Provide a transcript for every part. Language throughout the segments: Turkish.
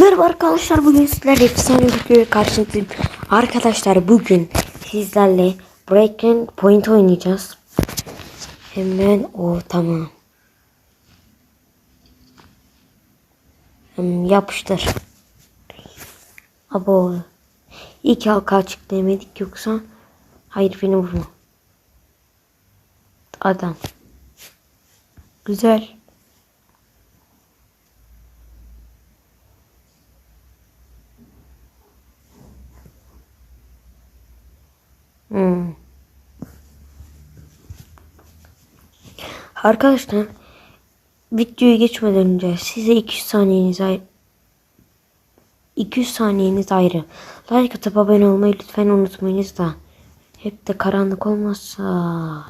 Merhaba arkadaşlar bugün sizlerle efsane bir videoya karşınızdayım. Arkadaşlar bugün sizlerle Breaking Point oynayacağız. Hemen o tamam. Hmm, yapıştır. Abo. İyi halka açık demedik yoksa. Hayır beni vurma. Adam. Güzel. Hmm. Arkadaşlar videoyu geçmeden önce size 200 saniyeniz ayrı 200 saniyeniz ayrı. Like atıp abone olmayı lütfen unutmayınız da. Hep de karanlık olmazsa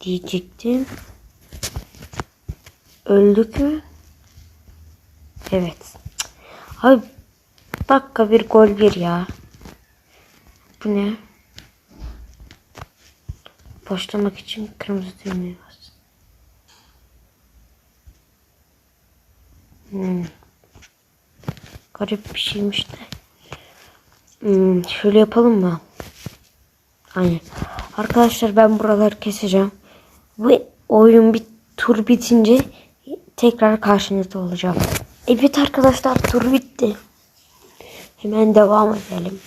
diyecektim. Öldük mü? Evet. Abi dakika bir gol bir ya. Bu ne? Başlamak için kırmızı düğmeye bas. Hmm. Garip bir şeymiş de. Hmm, şöyle yapalım mı? Aynen. Arkadaşlar ben buraları keseceğim. Bu oyun bir tur bitince tekrar karşınızda olacağım. Evet arkadaşlar tur bitti. Hemen devam edelim.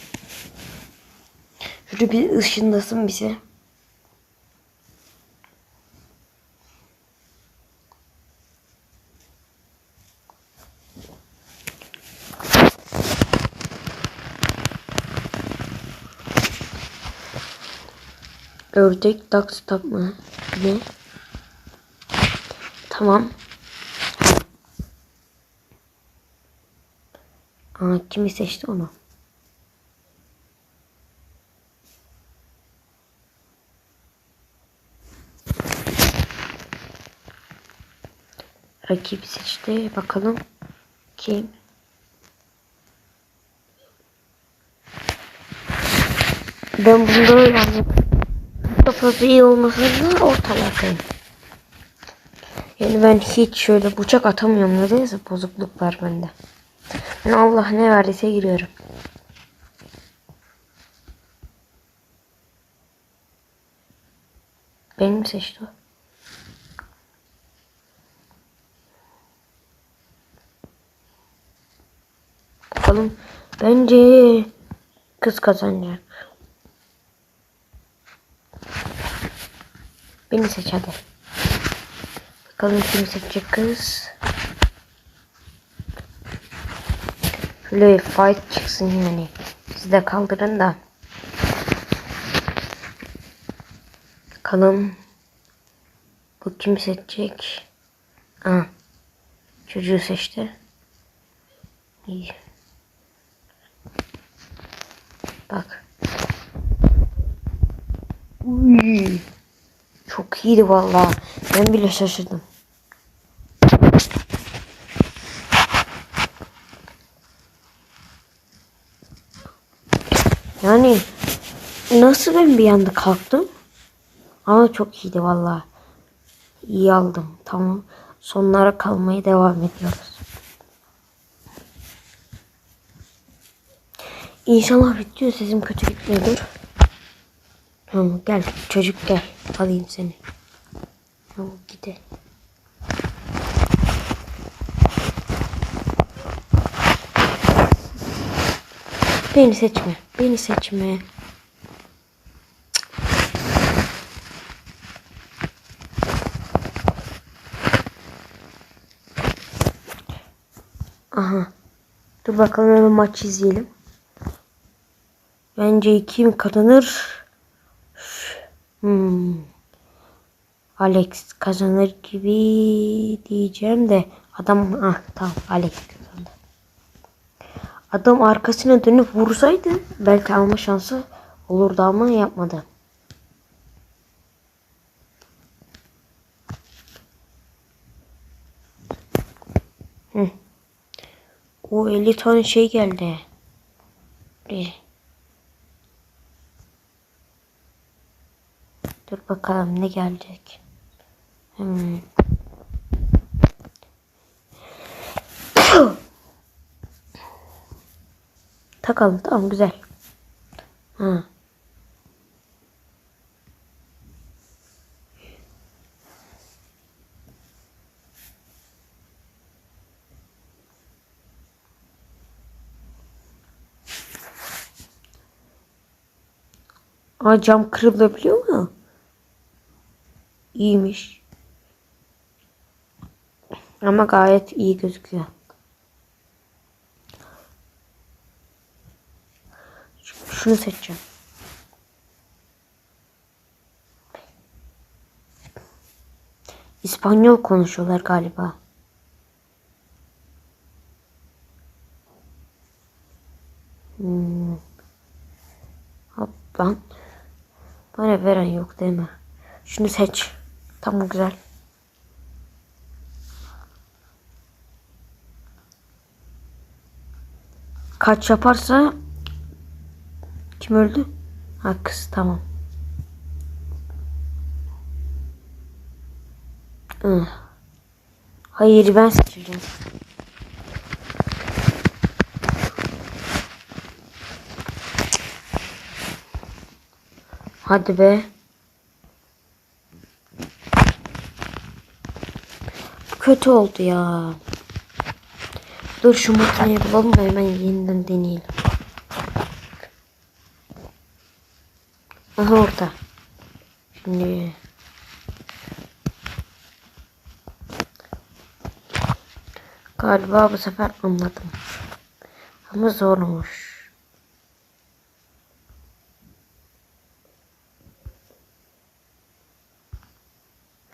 Şöyle bir ışındasın bize. Ördek duck stop mı? Ne? Tamam. Aa, kimi seçti onu? Rakibi seçti. Bakalım kim? Ben bunda yani kafası iyi olmasını ortalardayım. Yani ben hiç şöyle bıçak atamıyorum. Nedense bozukluk var bende. Ben Allah ne verdiyse giriyorum. Benim seçti o. Bakalım. Bence kız kazanacak. Beni seç hadi. Bakalım kim seçecek kız. Şöyle fight çıksın yani. Siz de kaldırın da. Bakalım. Bu kim seçecek? Aa. Çocuğu seçti. İyi. Bak. Uy. Çok iyiydi vallahi. Ben bile şaşırdım. Yani nasıl ben bir anda kalktım? Ama çok iyiydi vallahi. İyi aldım. Tamam. Sonlara kalmaya devam ediyoruz. İnşallah video sesim kötü gitmiyordur. Tamam gel çocuk gel. Alayım seni. Tamam gidelim. Beni seçme. Beni seçme. Aha. Dur bakalım hemen maç izleyelim. Bence kim kazanır? Hmm. Alex kazanır gibi diyeceğim de adam ah tamam Alex kazandı. Adam arkasına dönüp vursaydı belki alma şansı olurdu ama yapmadı. Hı. O 50 tane şey geldi. Bir. Dur bakalım ne gelecek. Hmm. Takalım tamam güzel. Ha. Aa cam kırılabiliyor mu? İyiymiş. Ama gayet iyi gözüküyor. Şunu seçeceğim. İspanyol konuşuyorlar galiba. Hmm. Hop lan. Bana veren yok değil mi? Şunu seç. Tamam güzel. Kaç yaparsa kim öldü? Ha kız tamam. Hı. Hayır ben seçeceğim. Hadi be. Kötü oldu ya. Dur şu makineyi bulalım da hemen yeniden deneyelim. Aha orada. Şimdi galiba bu sefer anladım. Ama zormuş.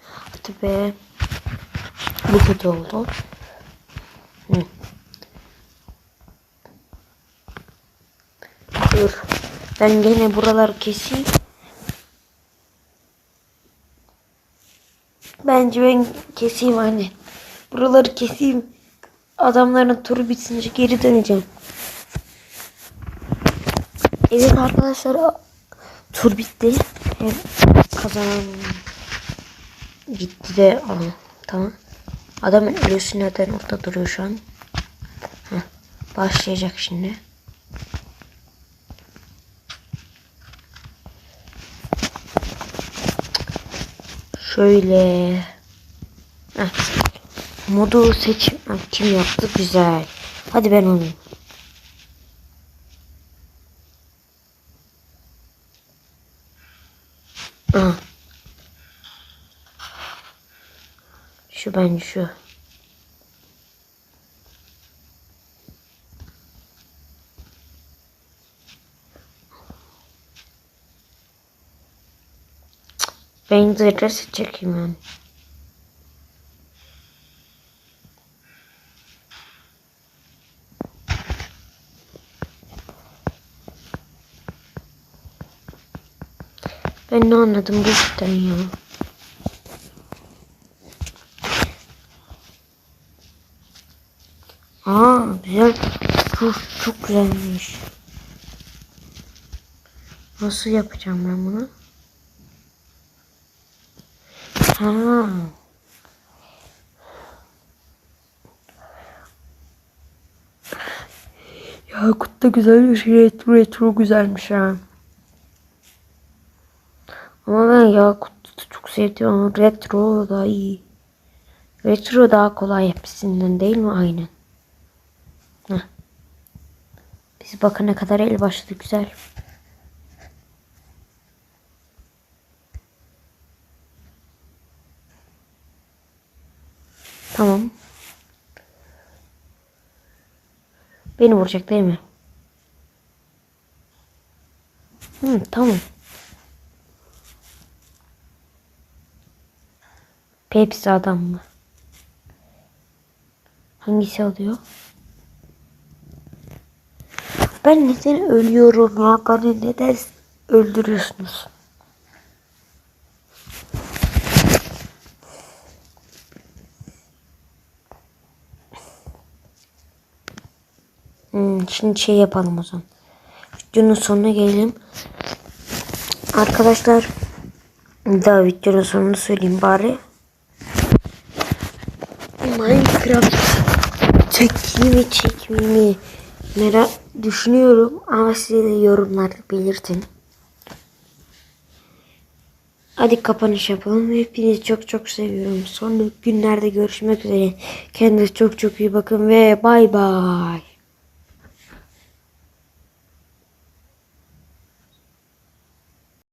Hadi be. Bu kötü oldu. Hı. Dur. Ben gene buraları keseyim. Bence ben keseyim anne. Buraları keseyim. Adamların turu bitsince geri döneceğim. Evet arkadaşlar tur bitti. Hem kazanan gitti de Aa, tamam. Adamın ölüsü neden orada duruyor şu an? Heh, başlayacak şimdi. Şöyle. Heh. Modu Heh, kim yaptı? Güzel. Hadi ben olayım. Aha. Şu bence şu. Ben zırhı seçeyim yani. Ben ne anladım bu işten ya. Aa güzel. Çok, çok güzelmiş. Nasıl yapacağım ben bunu? Ha. Yakut da güzelmiş. Retro, retro güzelmiş ha. Ama ben Yakut'u çok sevdim ama retro da iyi. Retro daha kolay hepsinden değil mi? Aynen. Heh. Biz bakana kadar el başladı güzel. Tamam. Beni vuracak değil mi? Hı, tamam. Pepsi adam mı? Hangisi oluyor? Ben neden ölüyorum ya? Bana neden öldürüyorsunuz? Hmm, şimdi şey yapalım o zaman. Videonun sonuna gelelim. Arkadaşlar daha videonun sonunu söyleyeyim bari. Minecraft çekeyim mi çekmeyeyim mi Merak düşünüyorum ama size de yorumlarda belirtin. Hadi kapanış yapalım. Hepinizi çok çok seviyorum. Sonraki günlerde görüşmek üzere. Kendinize çok çok iyi bakın ve bay bay.